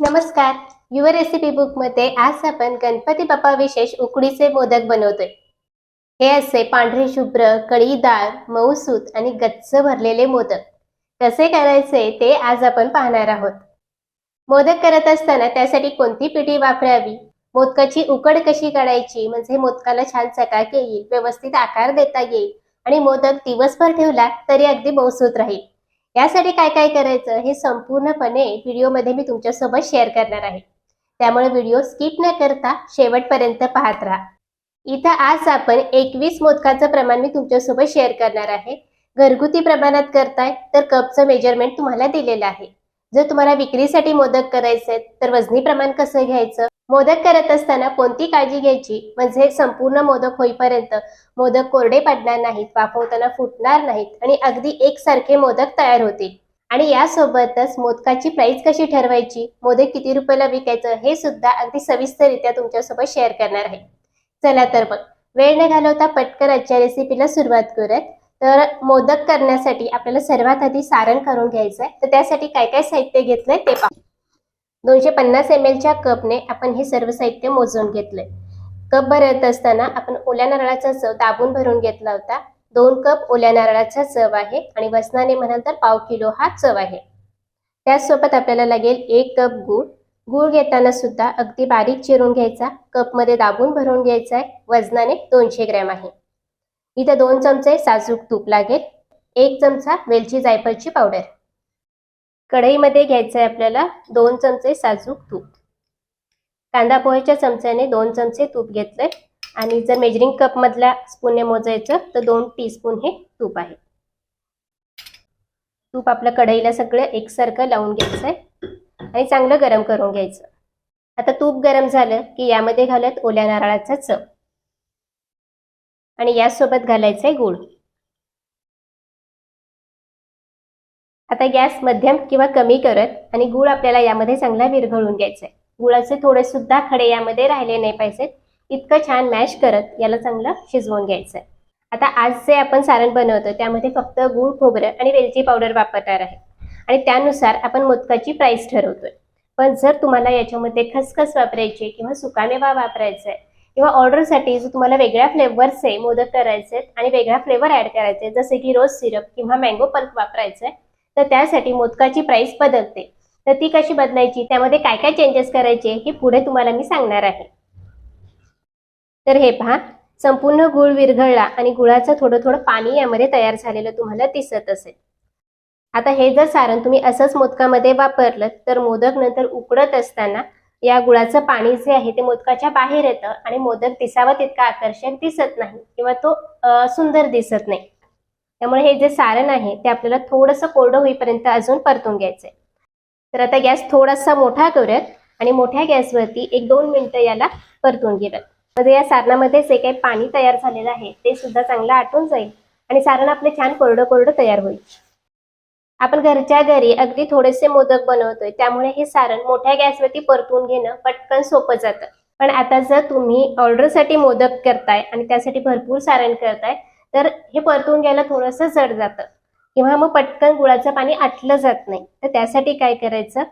नमस्कार. Your recipe बुकमध्ये आज आपण गणपती बाप्पा विशेष उकडीचे मोदक बनवतोय. हे असे पांढरे शुभ्र कळीदार मऊसूत आणि गच्च भरलेले मोदक. कसे करायचे ते आज आपण पाहणार आहोत. मोदक करत असताना त्यासाठी कोणती पिठी वापरावी? मोदकाची उकड कशी काढायची? म्हणजे मोदकाला छान चकाक येईल व्यवस्थित आकार देता येईल आणि मोदक दिवसभर ठेवला तरी अगदी मऊसूत राहील. यासाठी काय काय करायचं हे संपूर्णपणे व्हिडिओमध्ये मी तुमच्यासोबत शेअर करणार आहे. त्यामुळे व्हिडिओ स्किप न करता शेवटपर्यंत पाहत राहा. इथं आज आपण एकवीस मोदकाचं प्रमाण मी तुमच्यासोबत शेअर करणार आहे. घरगुती प्रमाणात करताय तर कपचं मेजरमेंट तुम्हाला दिलेलं आहे. जर तुम्हाला विक्रीसाठी मोदक करायचे आहेत तर वजनी प्रमाण कसं घ्यायचं? मोदक करत असताना कोणती काळजी घ्यायची? म्हणजे संपूर्ण मोदक होईपर्यंत मोदक कोरडे पडणार नाहीत वाफवताना फुटणार नाहीत आणि अगदी एकसारखे मोदक तयार होतील. आणि यासोबतच मोदकाची प्राइस कशी ठरवायची? मोदक किती रुपयाला विकायचं? हे सुद्धा अगदी सविस्तररित्या तुमच्यासोबत शेअर करणार आहे. चला तर मग वेळ न घालवता पटकन आजच्या रेसिपीला सुरुवात करूयात. तर मोदक करण्यासाठी आपल्याला सर्वात आधी सारण करून घ्यायचं आहे तर त्यासाठी काय काय साहित्य घेतलंय ते पाहू. दोनशे पन्नास एम एलच्या कपने आपण हे सर्व साहित्य मोजून घेतलंय. कप भरत असताना आपण ओल्या नारळाचा चव दाबून भरून घेतला होता. दोन कप ओल्या नारळाचा चव आहे आणि वजनाने म्हणाल तर पाव किलो हा चव आहे. त्याचसोबत आपल्याला लागेल एक कप गूळ. गूळ घेताना सुद्धा अगदी बारीक चिरून घ्यायचा. कपमध्ये दाबून भरून घ्यायचा आहे वजनाने दोनशे ग्रॅम आहे. इथे दोन चमचे साजूक तूप लागेल. एक चमचा वेलची जायफळची पावडर. कढईमध्ये घ्यायचं आहे आपल्याला दोन चमचे साजूक तूप. कांदा पोह्याच्या चमच्याने दोन चमचे तूप घेतलंय. आणि जर मेजरिंग कप मधल्या स्पूनने मोजायचं तर दोन टीस्पून हे तूप आहे. तूप आपल्या कढईला सगळं एकसारखं लावून घ्यायचं आहे आणि चांगलं गरम करून घ्यायचं. आता तूप गरम झालं की यामध्ये घालत ओल्या नारळाचा चव. आणि यासोबत घालायचं आहे गूळ. आता गॅस मध्यम किंवा कमी करत आणि गूळ आपल्याला यामध्ये चांगला विरघळून घ्यायचा आहे गुळाचे थोडे सुद्धा खडे यामध्ये राहिले नाही पाहिजेत. इतकं छान मॅश करत याला चांगलं शिजवून घ्यायचं आहे आता आज जे आपण सारण बनवतो त्यामध्ये फक्त गूळ खोबरं आणि वेलची पावडर वापरणार आहे. आणि त्यानुसार आपण मोदकाची प्राईस ठरवतोय. पण जर तुम्हाला याच्यामध्ये खसखस वापरायची किंवा सुकामेवा वापरायचा आहे किंवा ऑर्डरसाठी जर तुम्हाला वेगळ्या फ्लेवरचे मोदक करायचे आहेत आणि वेगळा फ्लेवर ऍड करायचे जसे की रोज सिरप किंवा मँगो पल्प वापरायचं आहे तर त्यासाठी मोदकाची प्राइस बदलते. तर ती कशी बदलायची? त्यामध्ये काय काय चेंजेस करायचे? हे पुढे तुम्हाला मी सांगणार आहे. तर हे पहा संपूर्ण गुळ विरघळला आणि गुळाचं थोडं थोडं पाणी यामध्ये तयार झालेलं तुम्हाला दिसत असेल. आता हे जर सारण तुम्ही असंच मोदकामध्ये वापरलं तर मोदक नंतर उकडत असताना या गुळाचं पाणी जे आहे ते मोदकाच्या बाहेर येतं आणि मोदक दिसावा तितका आकर्षक दिसत नाही किंवा तो सुंदर दिसत नाही. त्यामुळे हे जे सारण आहे ते आपल्याला थोडंसं कोरडं होईपर्यंत अजून परतून घ्यायचंय. तर आता गॅस थोडासा मोठा करूयात आणि मोठ्या गॅसवरती एक दोन मिनिटं याला परतून घेऊयात. म्हणजे या सारणामध्ये जे काही पाणी तयार झालेलं आहे ते सुद्धा चांगलं आटून जाईल आणि सारण आपले छान कोरडं कोरडं तयार होईल. आपण घरच्या घरी अगदी थोडेसे मोदक बनवतोय त्यामुळे हे सारण मोठ्या गॅसवरती परतून घेणं पटकन सोपं जातं. पण आता जर तुम्ही ऑर्डरसाठी मोदक करताय आणि त्यासाठी भरपूर सारण करताय तर हे परतून घ्यायला थोडंसं जड जातं. किंवा मग पटकन गुळाचं पाणी आटलं जात नाही. तर त्यासाठी काय करायचं?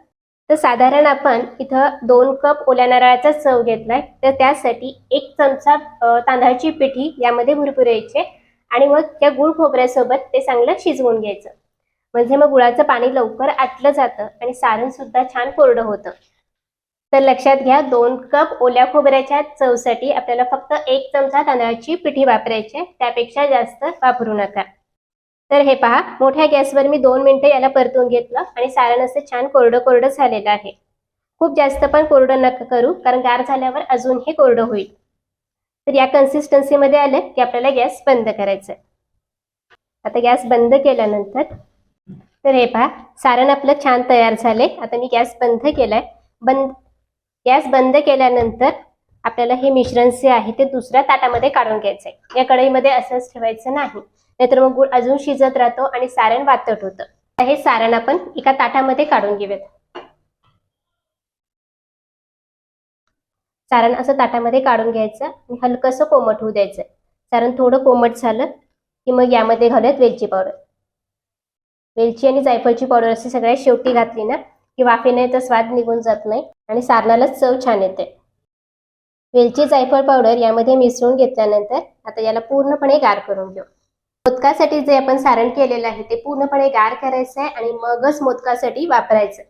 तर साधारण आपण इथं दोन कप ओल्या नारळाचा चव घेतलाय. तर त्यासाठी एक चमचा तांदळाची पिठी यामध्ये भुरभुरायचे आणि मग त्या गुळ खोबऱ्यासोबत ते चांगलं शिजवून घ्यायचं. म्हणजे मग गुळाचं पाणी लवकर आटलं जातं आणि सारण सुद्धा छान कोरडं होतं. तर लक्षात घ्या दोन कप ओल्या खोबऱ्याच्या चवसाठी आपल्याला फक्त एक चमचा तांदळाची पिठी वापरायची त्यापेक्षा जास्त वापरू नका. तर हे पहा मोठ्या गॅसवर मी दोन मिनिटं याला परतून घेतलं आणि सारण असं छान कोरडं कोरडं झालेलं आहे. खूप जास्त पण कोरडं नका करू कारण गार झाल्यावर अजून हे कोरडं होईल. तर या कन्सिस्टन्सीमध्ये आलं की आपल्याला गॅस बंद करायचं आता गॅस बंद केल्यानंतर तर हे पहा सारण आपलं छान तयार झाले आता मी गॅस बंद केलाय. बंद गॅस बंद केल्यानंतर आपल्याला हे मिश्रण जे आहे ते दुसऱ्या ताटामध्ये काढून घ्यायचंय. या कढईमध्ये असंच ठेवायचं नाही. नाहीतर मग गुळ अजून शिजत राहतो आणि सारण वातट होतं. तर हे सारण आपण एका ताटामध्ये काढून घेऊयात. सारण असं ताटामध्ये काढून घ्यायचं आणि हलकंसं कोमट होऊ द्यायचं. सारण थोडं कोमट झालं की मग यामध्ये घालूयात वेलची पावडर. वेलची आणि जायफळची पावडर अशी सगळ्यात शेवटी घातली ना की वाफेने तर स्वाद निघून जात नाही. आणि सारणालाच चव छान येते. वेलची जायफळ पावडर यामध्ये मिसळून घेतल्यानंतर आता याला पूर्णपणे गार करून घेऊ. मोदकासाठी जे आपण सारण केलेलं आहे ते पूर्णपणे गार करायचं आहे आणि मगच मोदकासाठी वापरायचं.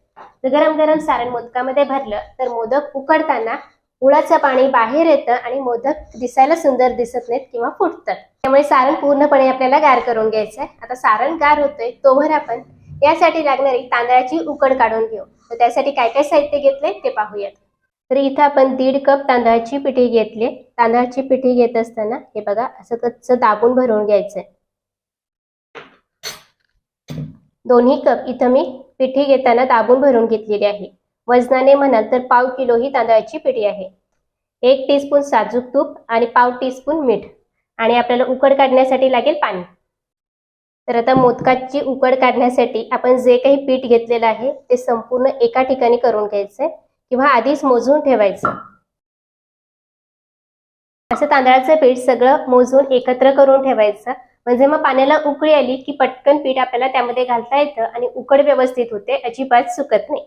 जर गरम गरम सारण मोदकामध्ये भरलं तर मोदक उकडताना गुळाचं पाणी बाहेर येतं आणि मोदक दिसायला सुंदर दिसत नाहीत किंवा फुटतात त्यामुळे सारण पूर्णपणे आपल्याला गार करून घ्यायचं आहे आता सारण गार होतोय तोवर आपण यासाठी लागणारी तांदळाची उकड काढून घेऊ. तर त्यासाठी काय काय साहित्य घेतले ते पाहूयात. तर इथं आपण दीड कप तांदळाची पिठी घेतली. तांदळाची पिठी घेत असताना हे बघा असं कच्च दाबून भरून घ्यायचंय. दोन्ही कप इथं मी पिठी घेताना दाबून भरून घेतलेली आहे. वजनाने म्हणाल तर पाव किलो ही तांदळाची पिठी आहे. एक टीस्पून साजूक तूप आणि पाव टीस्पून मीठ. आणि आपल्याला उकड काढण्यासाठी लागेल पाणी. तर आता मोदकाची उकड काढण्यासाठी आपण जे काही पीठ घेतलेलं आहे ते संपूर्ण एका ठिकाणी करून घ्यायचंय किंवा आधीच मोजून ठेवायचं. असं तांदळाचं पीठ सगळं मोजून एकत्र करून ठेवायचं. म्हणजे मग पाण्याला उकळी आली की पटकन पीठ आपल्याला त्यामध्ये घालता येतं आणि उकड व्यवस्थित होते अजिबात सुकत नाही.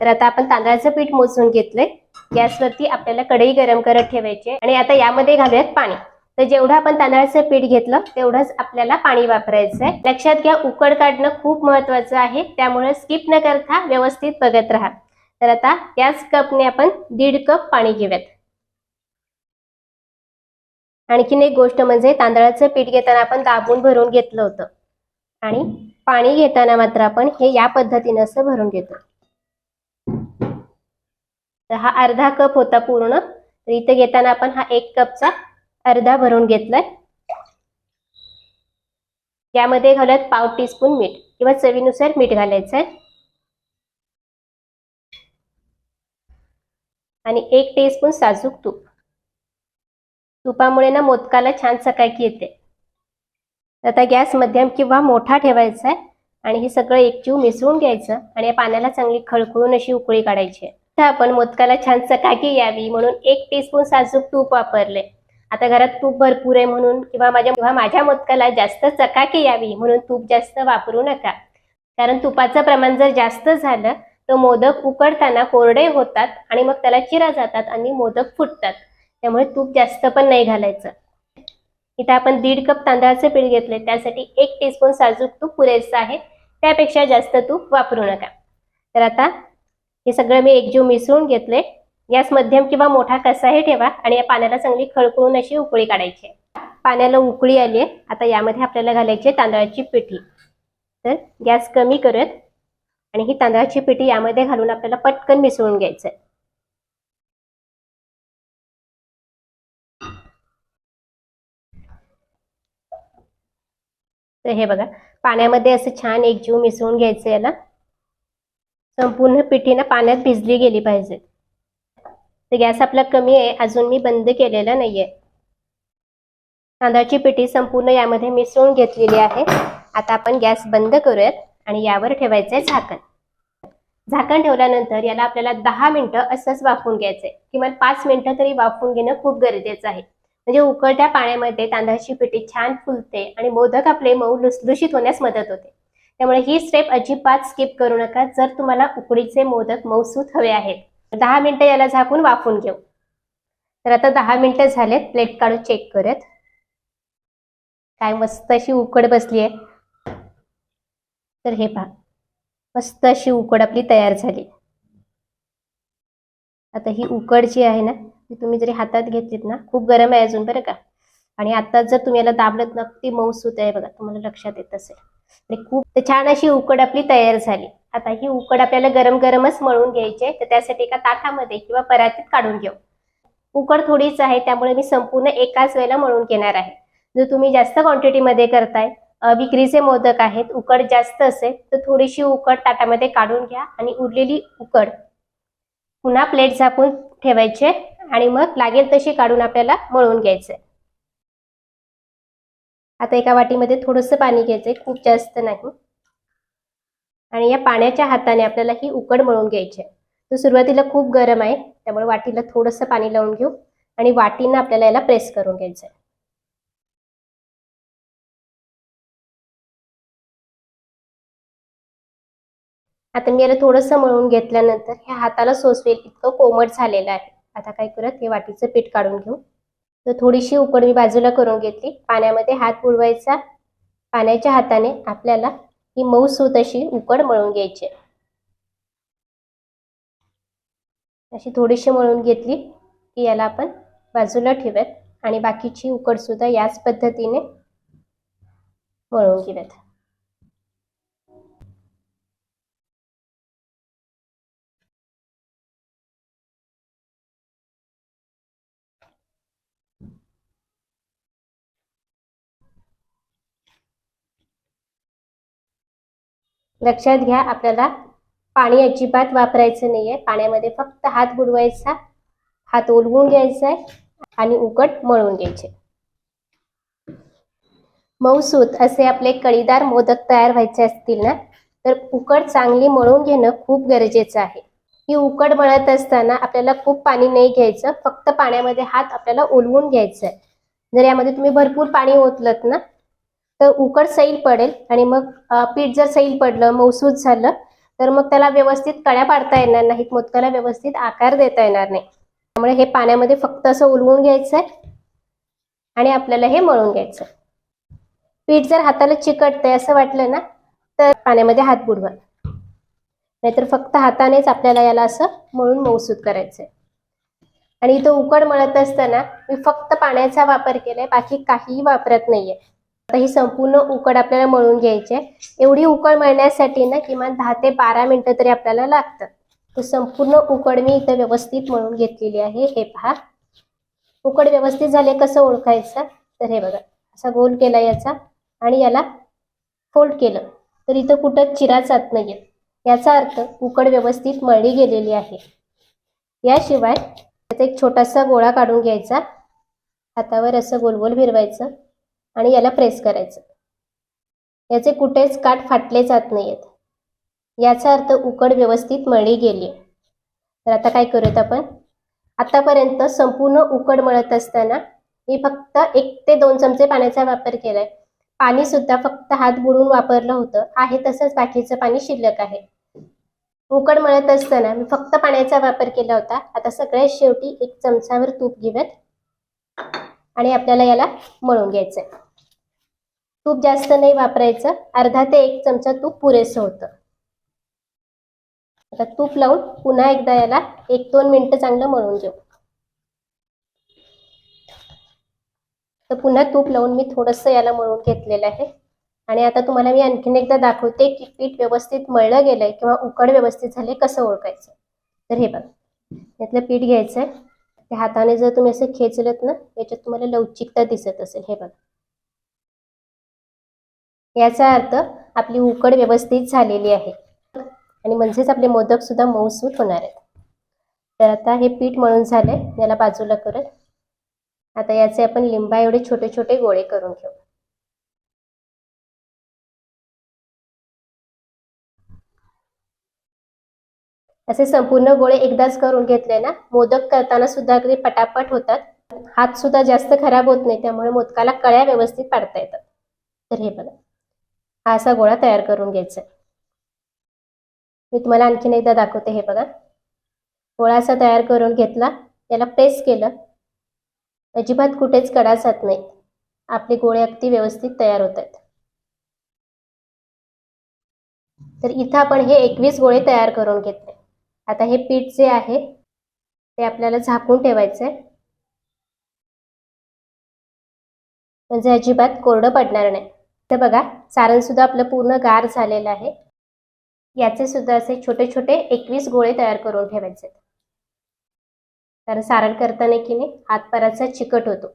तर आता आपण तांदळाचं पीठ मोजून घेतलंय. गॅसवरती आपल्याला कढई गरम करत ठेवायची आणि आता यामध्ये घालूयात पाणी. तर जेवढं आपण तांदळाचं पीठ घेतलं तेवढंच आपल्याला पाणी वापरायचं आहे. लक्षात घ्या उकड काढणं खूप महत्वाचं आहे. त्यामुळे स्किप न करता व्यवस्थित बघत राहा. तर आता त्याच कपने आपण दीड कप पाणी घेऊयात. आणखीन एक गोष्ट म्हणजे तांदळाचं पीठ घेताना आपण दाबून भरून घेतलं होतं. आणि पाणी घेताना मात्र आपण हे या पद्धतीनं असं भरून घेतो. तर हा अर्धा कप होता पूर्ण. तर इथे घेताना आपण हा एक कपचा अर्धा भरून घेतलाय. यामध्ये घालत पाव टीस्पून मीठ किंवा चवीनुसार मीठ घालायचं आहे आणि एक टीस्पून साजूक तूप. तुपामुळे ना मोदकाला छान चकाकी येते. आता गॅस मध्यम किंवा मोठा ठेवायचा आहे आणि हे सगळं एकजीव मिसळून घ्यायचं आणि या पाण्याला चांगली खळखळून अशी उकळी काढायची आहे. तर आपण मोदकाला छान चकाकी यावी म्हणून एक टीस्पून साजूक तूप वापरले. आता घरात तूप भरपूर आहे म्हणून किंवा माझ्या किंवा माझ्या मोदकाला जास्त चकाकी यावी म्हणून तूप जास्त वापरू नका. कारण तुपाचं प्रमाण जर जास्त झालं तर मोदक उकडताना कोरडे होतात आणि मग त्याला चिरा जातात आणि मोदक फुटतात. त्यामुळे तूप जास्त पण नाही घालायचं. इथं आपण दीड कप तांदळाचं पीठ घेतलंय. त्यासाठी एक टीस्पून साजूक तूप पुरेसं आहे. त्यापेक्षा जास्त तूप वापरू नका. तर आता हे सगळं मी एकजीव मिसळून घेतले गॅस मध्यम किंवा मोठा कसाही ठेवा आणि या पाण्याला चांगली खळखळून अशी उकळी काढायची पाण्याला उकळी आली आहे. आता यामध्ये आपल्याला घालायची तांदळाची पिठी. तर गॅस कमी करत आणि ही तांदळाची पिठी यामध्ये घालून आपल्याला पटकन मिसळून घ्यायचं तर हे बघा पाण्यामध्ये असं छान एकजीव मिसळून घ्यायचं याला. संपूर्ण पिठी ना पाण्यात भिजली गेली पाहिजे तर गॅस आपला कमी आहे अजून मी बंद केलेला नाहीये. तांदळाची पिठी संपूर्ण यामध्ये मिसळून घेतलेली आहे. आता आपण गॅस बंद करूयात आणि यावर ठेवायचं आहे झाकण. झाकण ठेवल्यानंतर याला आपल्याला दहा मिनटं असंच वाफवून घ्यायचंय. किमान पाच मिनिटं तरी वाफवून घेणं खूप गरजेचं आहे. म्हणजे उकळत्या पाण्यामध्ये तांदळाची पिठी छान फुलते आणि मोदक आपले मऊ लुसलुशीत होण्यास मदत होते. त्यामुळे ही स्टेप अजिबात स्किप करू नका जर तुम्हाला उकडीचे मोदक मऊसूत हवे आहेत. दहा मिनिटं याला झाकून वाफून घेऊ. तर आता दहा मिनिटं झालेत प्लेट काढून चेक करत काय मस्त अशी उकड बसली आहे तर हे पहा मस्त अशी उकड आपली तयार झाली. आता ही उकड जी आहे ना ती तुम्ही जरी हातात घेतलीत ना खूप गरम आहे अजून बरं का. आणि आता जर तुम्ही याला दाबलत ना ती मऊसूत आहे बघा तुम्हाला लक्षात येत असेल. आणि खूप छान अशी उकड आपली तयार झाली. आता ही उकड आपल्याला गरम गरमच मळून घ्यायची आहे तर त्यासाठी एका ताटामध्ये किंवा परातीत काढून घेऊ. उकड थोडीच आहे त्यामुळे मी संपूर्ण एकाच वेळेला मळून घेणार आहे. जर तुम्ही जास्त क्वांटिटीमध्ये करताय विक्रीचे मोदक आहेत उकड जास्त असेल तर थोडीशी उकड ताटामध्ये काढून घ्या आणि उरलेली उकड पुन्हा प्लेट झाकून ठेवायचे आणि मग लागेल तशी काढून आपल्याला मळून घ्यायचंय आता एका वाटीमध्ये थोडंसं पाणी घ्यायचंय खूप जास्त नाही. आणि या पाण्याच्या हाताने आपल्याला ही उकड मळून घ्यायची आहे. तर सुरुवातीला खूप गरम आहे त्यामुळे वाटीला थोडंसं पाणी लावून घेऊ आणि वाटीनं आपल्याला याला प्रेस करून घ्यायचं आहे. आता मी याला थोडंसं मळून घेतल्यानंतर ह्या हाताला सोसवेल इतकं कोमट झालेलं आहे. आता काय करत हे वाटीचं पीठ काढून घेऊ. तर थोडीशी उकड मी बाजूला करून घेतली. पाण्यामध्ये हात बुडवायचा. पाण्याच्या हाताने आपल्याला ही मऊसूत अशी उकड मळून घ्यायची. अशी थोडीशी मळून घेतली की याला आपण बाजूला ठेवूयात आणि बाकीची उकड सुद्धा याच पद्धतीने मळून घेऊयात. लक्षात घ्या आपल्याला पाणी अजिबात वापरायचं नाहीये. पाण्यामध्ये फक्त हात बुडवायचा हात ओलवून घ्यायचा आहे आणि उकट मळून घ्यायचे. मऊसूत असे आपले कळीदार मोदक तयार व्हायचे असतील ना तर उकड चांगली मळून घेणं खूप गरजेचं आहे. ही उकड मळत असताना आपल्याला खूप पाणी नाही घ्यायचं फक्त पाण्यामध्ये हात आपल्याला ओलवून घ्यायचं आहे जर यामध्ये तुम्ही भरपूर पाणी ओतलत ना तर उकड सैल पडेल आणि मग पीठ जर सैल पडलं मौसूद झालं तर मग त्याला व्यवस्थित कळ्या पाडता येणार नाहीत. मोदकाला व्यवस्थित आकार देता येणार नाही. त्यामुळे हे पाण्यामध्ये फक्त असं उलवून घ्यायचं आहे आणि आपल्याला हे मळून घ्यायचं पीठ जर हाताला चिकटतंय असं वाटलं ना तर पाण्यामध्ये हात बुडवा. नाहीतर फक्त हातानेच आपल्याला याला असं मळून मऊसूत करायचंय. आणि इथं उकड मळत असताना मी फक्त पाण्याचा वापर केलाय बाकी काहीही वापरत नाहीये. आता ही संपूर्ण उकड आपल्याला मळून घ्यायची आहे. एवढी उकड मळण्यासाठी ना किमान दहा ते बारा मिनटं तरी आपल्याला लागतात. तर संपूर्ण उकड मी इथं व्यवस्थित मळून घेतलेली आहे. हे पहा. उकड व्यवस्थित झाले कसं ओळखायचं? तर हे बघा. असा गोल केला याचा आणि याला फोल्ड केलं. तर इथं कुठं चिरा जात नाहीये. याचा अर्थ उकड व्यवस्थित मळली गेलेली आहे. याशिवाय त्याचा एक छोटासा गोळा काढून घ्यायचा. हातावर असं गोल गोल फिरवायचं. आणि याला प्रेस करायचं. याचे कुठेच काठ फाटले जात नाहीयेत. याचा अर्थ उकड व्यवस्थित मळली गेली. तर आता काय करूयात आपण? आतापर्यंत संपूर्ण उकड मळत असताना मी फक्त एक ते दोन चमचे पाण्याचा वापर केलाय. पाणी सुद्धा फक्त हात बुडून वापरलं होतं. आहे तसंच बाकीचं पाणी शिल्लक आहे. उकड मळत असताना मी फक्त पाण्याचा वापर केला होता. आता सगळ्यात शेवटी एक चमचावर तूप घेऊयात. आणि आपल्याला याला मळून घ्यायचंय. तूप जास्त नाही वापरायचं. अर्धा ते एक चमचा तूप पुरेसं होतं. आता तूप लावून पुन्हा एकदा याला एक दोन मिनिटं चांगलं मळून घेऊ. तर पुन्हा तूप लावून मी थोडंसं याला मळून घेतलेलं आहे. आणि आता तुम्हाला मी आणखीन एकदा दाखवते की पीठ व्यवस्थित मळलं गेलंय किंवा उकड व्यवस्थित झाले कसं ओळखायचं. तर हे बघ यातलं पीठ घ्यायचंय. हाताने जर तुम्ही असं खेचलत ना याच्यात तुम्हाला लवचिकता दिसत असेल. हे बघा. याचा अर्थ आपली उकड व्यवस्थित झालेली आहे. आणि म्हणजेच आपले मोदक सुद्धा मऊसूत होणार आहेत. तर आता हे पीठ मळून झाले याला बाजूला करत आता याचे आपण लिंबा एवढे छोटे छोटे गोळे करून घेऊ. असे संपूर्ण गोळे एकदाच करून घेतले ना मोदक करताना सुद्धा अगदी पटापट होतात. हात सुद्धा जास्त खराब होत नाही त्यामुळे मोदकाला कळ्या व्यवस्थित पाडता येतात. तर हे बघा. हा असा गोळा तयार करून घ्यायचा. मी तुम्हाला आणखीन एकदा दाखवते हे बघा. गोळा असा तयार करून घेतला त्याला प्रेस केलं. अजिबात कुठेच कडा जात नाही. आपले गोळे अगदी व्यवस्थित तयार होत आहेत. तर इथं आपण हे एकवीस गोळे तयार करून घेतले. आता हे पीठ जे आहे ते आपल्याला झाकून ठेवायचं आहे. म्हणजे अजिबात कोरडं पडणार नाही. तर बघा सारण सुद्धा आपलं पूर्ण गार झालेलं आहे. याचे सुद्धा असे छोटे छोटे एकवीस गोळे तयार करून ठेवायचे कारण सारण करताना की नाही हात चिकट होतो.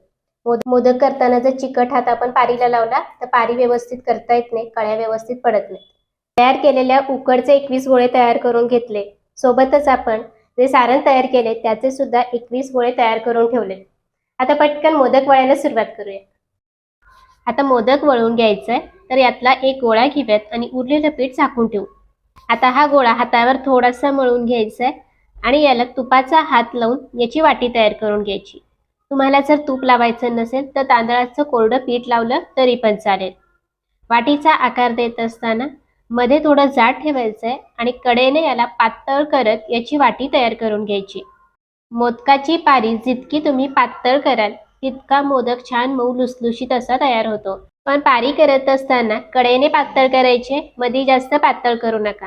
मोद मोदक करताना जर चिकट हात आपण पारीला लावला तर पारी व्यवस्थित करता येत नाही कळ्या व्यवस्थित पडत नाही तयार केलेल्या उकडचे एकवीस गोळे तयार करून घेतले. सोबतच आपण जे सारण तयार केले त्याचे सुद्धा एकवीस गोळे तयार करून ठेवले. आता पटकन मोदक वळायला सुरुवात करूया. आता मोदक वळून घ्यायचंय. तर यातला एक गोळा घेऊयात आणि उरलेलं पीठ झाकून ठेवू. आता हा गोळा हातावर थोडासा मळून घ्यायचा आहे आणि याला तुपाचा हात लावून याची वाटी तयार करून घ्यायची. तुम्हाला जर तूप लावायचं नसेल तर तांदळाचं कोरडं पीठ लावलं तरी पण चालेल. वाटीचा आकार देत असताना मध्ये थोडं जाड ठेवायचंय आणि कडेने याला पातळ करत याची वाटी तयार करून घ्यायची. मोदकाची पारी जितकी तुम्ही पातळ कराल तितका मोदक छान मऊ लुसलुशीत असा तयार होतो. पण पारी करत असताना कडेने पातळ करायचे मध्ये जास्त पातळ करू नका.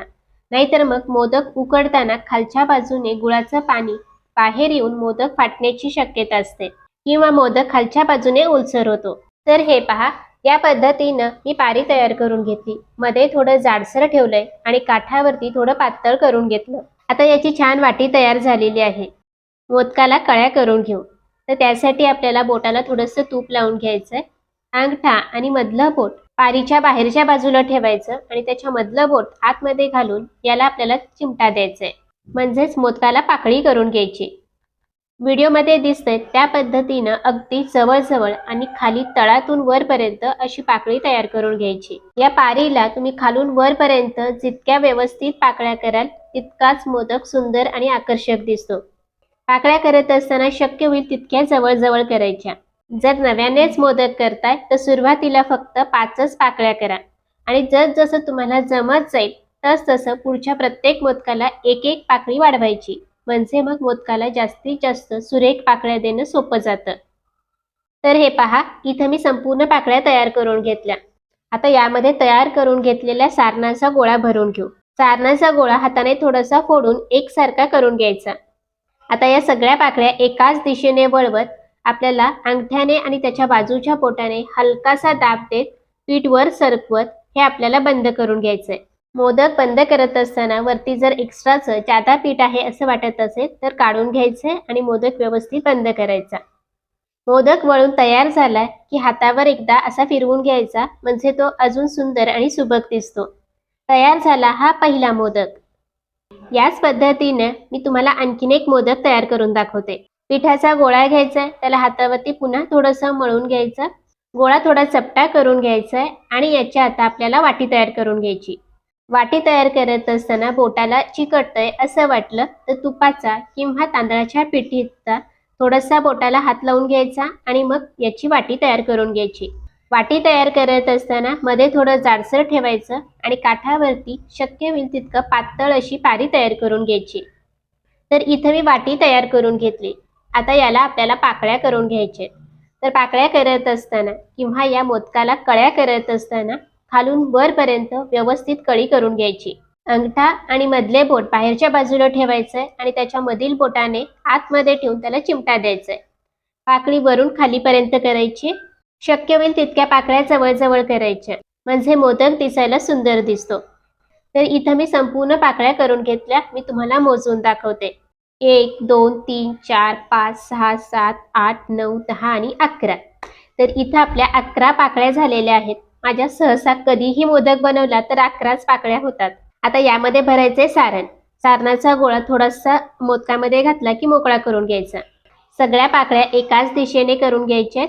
नाहीतर मग मोदक उकडताना खालच्या बाजूने गुळाचं पाणी बाहेर येऊन मोदक फाटण्याची शक्यता असते किंवा मोदक खालच्या बाजूने ओलसर होतो. तर हे पहा या पद्धतीनं मी पारी तयार करून घेतली. मध्ये थोडं जाडसर ठेवलंय आणि काठावरती थोडं पातळ करून घेतलं. आता याची छान वाटी तयार झालेली आहे. मोदकाला कळ्या करून घेऊ. तर त्यासाठी आपल्याला बोटाला थोडंसं तूप लावून घ्यायचंय. अंगठा आणि मधलं बोट पारीच्या बाहेरच्या बाजूला ठेवायचं आणि त्याच्या मधलं बोट आतमध्ये घालून याला आपल्याला चिमटा द्यायचंय. म्हणजेच मोदकाला पाकळी करून घ्यायची. व्हिडिओमध्ये दिसतंय त्या पद्धतीनं अगदी जवळजवळ आणि खाली तळातून वरपर्यंत अशी पाकळी तयार करून घ्यायची. या पारीला तुम्ही खालून वरपर्यंत जितक्या व्यवस्थित पाकळ्या कराल तितकाच मोदक सुंदर आणि आकर्षक दिसतो. पाकळ्या करत असताना शक्य होईल तितक्या जवळजवळ करायच्या. जर नव्यानेच मोदक करताय तर सुरुवातीला फक्त पाचच पाकळ्या करा. आणि जस जसं तुम्हाला जमत जाईल तस तसं पुढच्या प्रत्येक मोदकाला एक एक पाकळी वाढवायची. म्हणजे मग मोदकाला जास्तीत जास्त सुरेख पाकळ्या देणं सोपं जातं. तर हे पहा इथं मी संपूर्ण पाकळ्या तयार करून घेतल्या. आता यामध्ये तयार करून घेतलेल्या सारणाचा गोळा भरून घेऊ. सारणाचा गोळा हाताने थोडासा फोडून एकसारखा करून घ्यायचा. आता या सगळ्या पाकळ्या एकाच दिशेने वळवत आपल्याला अंगठ्याने आणि त्याच्या बाजूच्या पोटाने हलकासा दाब देत पीठ वर सरकवत हे आपल्याला बंद करून घ्यायचंय. मोदक बंद करत असताना वरती जर एक्स्ट्राचं जादा पीठ आहे असं वाटत असेल तर काढून घ्यायचंय आणि मोदक व्यवस्थित बंद करायचा. मोदक वळून तयार झाला की हातावर एकदा असा फिरवून घ्यायचा म्हणजे तो अजून सुंदर आणि सुबक दिसतो. तयार झाला हा पहिला मोदक. याच पद्धतीने मी तुम्हाला आणखीन एक मोदक तयार करून दाखवते. पिठाचा गोळा घ्यायचा त्याला हातावरती पुन्हा थोडंसं मळून घ्यायचं गोळा थोडा चपटा करून घ्यायचा आहे आणि याच्या आता आपल्याला वाटी तयार करून घ्यायची. वाटी तयार करत असताना बोटाला चिकटतंय असं वाटलं तर तुपाचा किंवा तांदळाच्या पिठीचा थोडासा बोटाला हात लावून घ्यायचा आणि मग याची वाटी तयार करून घ्यायची. वाटी तयार करत असताना मध्ये थोडं जाडसर ठेवायचं आणि काठावरती शक्य होईल तितकं पातळ अशी पारी तयार करून घ्यायची. तर इथं मी वाटी तयार करून घेतली. आता याला आपल्याला पाकळ्या करून घ्यायचे. तर पाकळ्या करत असताना किंवा या मोदकाला कळ्या करत असताना खालून वरपर्यंत व्यवस्थित कळी करून घ्यायची. अंगठा आणि मधले बोट बाहेरच्या बाजूला ठेवायचंय आणि त्याच्या मधील बोटाने आतमध्ये ठेवून त्याला चिमटा द्यायचाय. पाकळी वरून खालीपर्यंत करायची. शक्य होईल तितक्या पाकळ्या जवळजवळ करायच्या. म्हणजे मोदक दिसायला सुंदर दिसतो. तर इथं मी संपूर्ण पाकळ्या करून घेतल्या. मी तुम्हाला मोजून दाखवते. एक दोन तीन चार पाच सहा सात आठ नऊ दहा आणि अकरा. तर इथं आपल्या अकरा पाकळ्या झालेल्या आहेत. माझ्या सहसा कधीही मोदक बनवला तर अकराच पाकळ्या होतात. आता यामध्ये भरायचे सारण. सारणाचा गोळा थोडासा मोदकामध्ये घातला की मोकळा करून घ्यायचा. सगळ्या पाकळ्या एकाच दिशेने करून घ्यायच्या.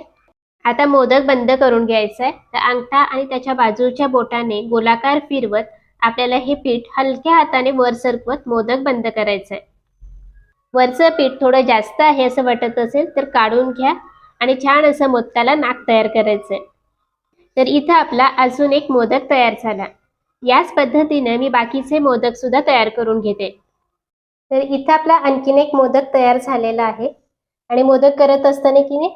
आता मोदक बंद करून घ्यायचंय. आहे तर अंगठा आणि त्याच्या बाजूच्या बोटाने गोलाकार फिरवत आपल्याला हे पीठ हलक्या हाताने वर सरकवत मोदक बंद करायचं आहे वरचं पीठ थोडं जास्त आहे असं वाटत असेल तर काढून घ्या आणि छान असं मोदकाला नाक तयार करायचं आहे तर इथं आपला अजून एक मोदक तयार झाला. याच पद्धतीने मी बाकीचे मोदक सुद्धा तयार करून घेते. तर इथं आपला आणखीन एक मोदक तयार झालेला आहे. आणि मोदक करत असताना की नाही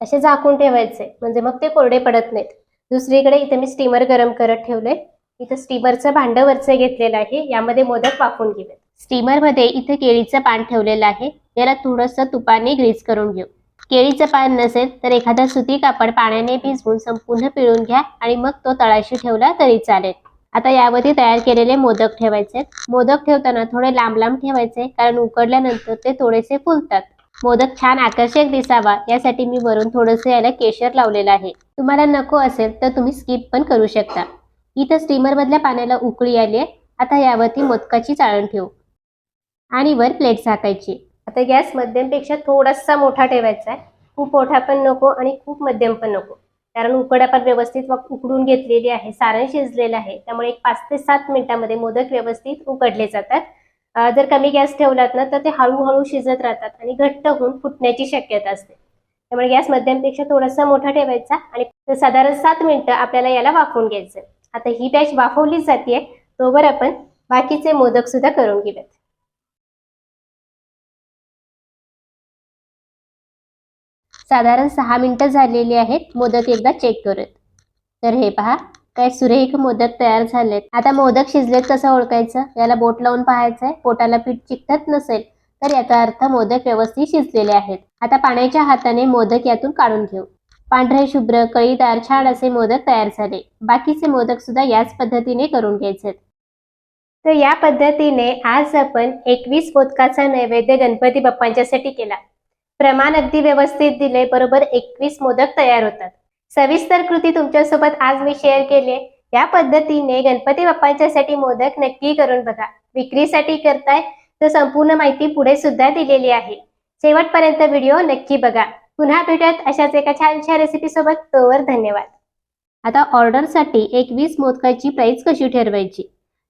असे झाकून ठेवायचे. म्हणजे मग ते कोरडे पडत नाहीत. दुसरीकडे इथे मी स्टीमर गरम करत ठेवले. इथं स्टीमरचं भांडं वरचं घेतलेलं आहे. यामध्ये मोदक वाफून घेऊयात. स्टीमरमध्ये इथे केळीचं पान ठेवलेलं आहे. याला थोडंसं तुपाने ग्रीस करून घेऊ. केळीचं पान नसेल तर एखादा सुती कापड पाण्याने भिजवून संपूर्ण पिळून घ्या आणि मग तो तळाशी ठेवला तरी चालेल. आता यावरती तयार केलेले मोदक ठेवायचे. मोदक ठेवताना थोडे लांब लांब ठेवायचे. कारण उकडल्यानंतर ते थोडेसे फुलतात. मोदक छान आकर्षक दिसावा यासाठी मी वरून थोडंसं याला केशर लावलेलं आहे. तुम्हाला नको असेल तर तुम्ही स्किप पण करू शकता. इथं स्टीमर मधल्या पाण्याला उकळी आली आहे. आता यावरती मोदकाची चाळण ठेवू. आणि वर प्लेट झाकायची. आता गॅस मध्यमपेक्षा थोडासा मोठा ठेवायचा आहे. खूप मोठा पण नको आणि खूप मध्यम पण नको. कारण उकड पण व्यवस्थित उकडून घेतलेली आहे. सारण शिजलेलं आहे. त्यामुळे एक पाच ते सात मिनिटांमध्ये मोदक व्यवस्थित उकडले जातात. जर कमी गॅस ठेवलात ना तर ते हळूहळू शिजत राहतात आणि घट्ट होऊन फुटण्याची शक्यता असते. त्यामुळे गॅस मध्यमपेक्षा थोडासा मोठा ठेवायचा आणि साधारण सात मिनिटं आपल्याला याला वाफवून घ्यायचं. आता ही बॅच वाफवली जाते तोवर आपण बाकीचे मोदक सुद्धा करून घेऊयात. साधारण सहा मिनिटं झालेली आहेत मोदक एकदा चेक करूयात. तर हे पहा. काय सुरेख मोदक तयार झालेत. आता मोदक शिजलेत कसं ओळखायचं? याला बोट लावून पाहायचंय. पोटाला पीठ चिकटत नसेल तर याचा अर्थ मोदक व्यवस्थित शिजलेले आहेत. आता पाण्याच्या हाताने मोदक यातून काढून घेऊ. पांढरे शुभ्र कळीदार छान असे मोदक तयार झाले. बाकीचे मोदक सुद्धा याच पद्धतीने करून घ्यायचे तर या पद्धतीने आज आपण एकवीस मोदकाचा नैवेद्य गणपती बाप्पांच्यासाठी केला. प्रमाण अगदी व्यवस्थित दिले बरोबर एकवीस मोदक तयार होतात. सविस्तर कृती तुमच्यासोबत आज मी शेअर केली या पद्धतीने गणपती बाप्पांच्यासाठी मोदक नक्की करून बघा. विक्रीसाठी करताय तर संपूर्ण माहिती पुढे सुद्धा दिलेली आहे. शेवटपर्यंत व्हिडिओ नक्की बघा. पुन्हा भेटत अशाच एका छानशा रेसिपी सोबत. तोवर धन्यवाद. आता ऑर्डरसाठी एक वीस मोदकाची प्राइस कशी ठरवायची?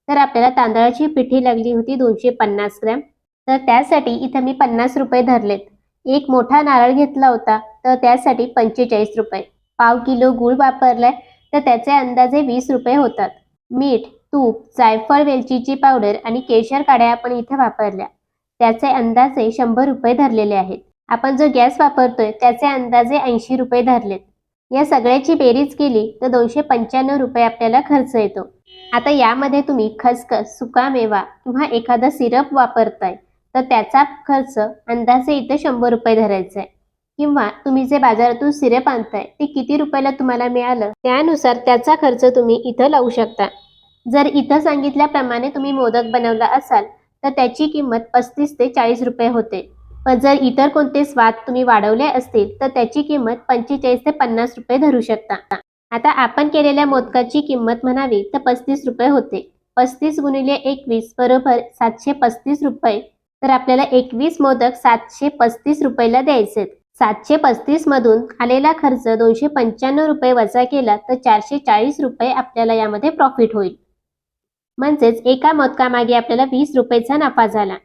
तर आपल्याला तांदळाची पिठी लागली होती दोनशे पन्नास ग्रॅम. तर त्यासाठी इथं मी पन्नास रुपये धरलेत. एक मोठा नारळ घेतला होता तर त्यासाठी पंचेचाळीस रुपये. पाव किलो गूळ वापरलाय तर त्याचे अंदाजे वीस रुपये होतात. मीठ तूप जायफळ वेलचीची पावडर आणि केशर काड्या आपण इथे वापरल्या. त्याचे अंदाजे शंभर रुपये धरलेले आहेत. आपण जो गॅस वापरतोय त्याचे अंदाजे ऐंशी रुपये धरलेत. या सगळ्याची बेरीज केली तर दोनशे पंच्याण्णव रुपये आपल्याला खर्च येतो. आता यामध्ये तुम्ही खसखस सुकामेवा किंवा एखादा सिरप वापरताय तर त्याचा खर्च अंदाजे इथे शंभर रुपये धरायचा आहे किंवा तुम्ही जे बाजारातून सिरप आणताय ते किती रुपयाला तुम्हाला मिळालं? त्यानुसार त्याचा खर्च तुम्ही इथं लावू शकता. जर इथं सांगितल्याप्रमाणे तुम्ही मोदक बनवला असाल तर त्याची किंमत पस्तीस ते चाळीस रुपये होते. पण जर इतर कोणते स्वाद तुम्ही वाढवले असतील तर त्याची किंमत पंचेचाळीस ते पन्नास रुपये धरू शकता. आता आपण केलेल्या मोदकाची किंमत म्हणावी तर पस्तीस रुपये होते. पस्तीस गुणिले एकवीस बरोबर सातशे पस्तीस रुपये. तर आपल्याला एकवीस मोदक सातशे पस्तीस रुपयाला द्यायचे सातशे पस्तीस मधून आलेला खर्च दोनशे पंच्याण्णव रुपये वजा केला तर चारशे चाळीस रुपये आपल्याला यामध्ये प्रॉफिट होईल. म्हणजेच एका मोदकामागे आपल्याला वीस रुपयेचा नफा झाला.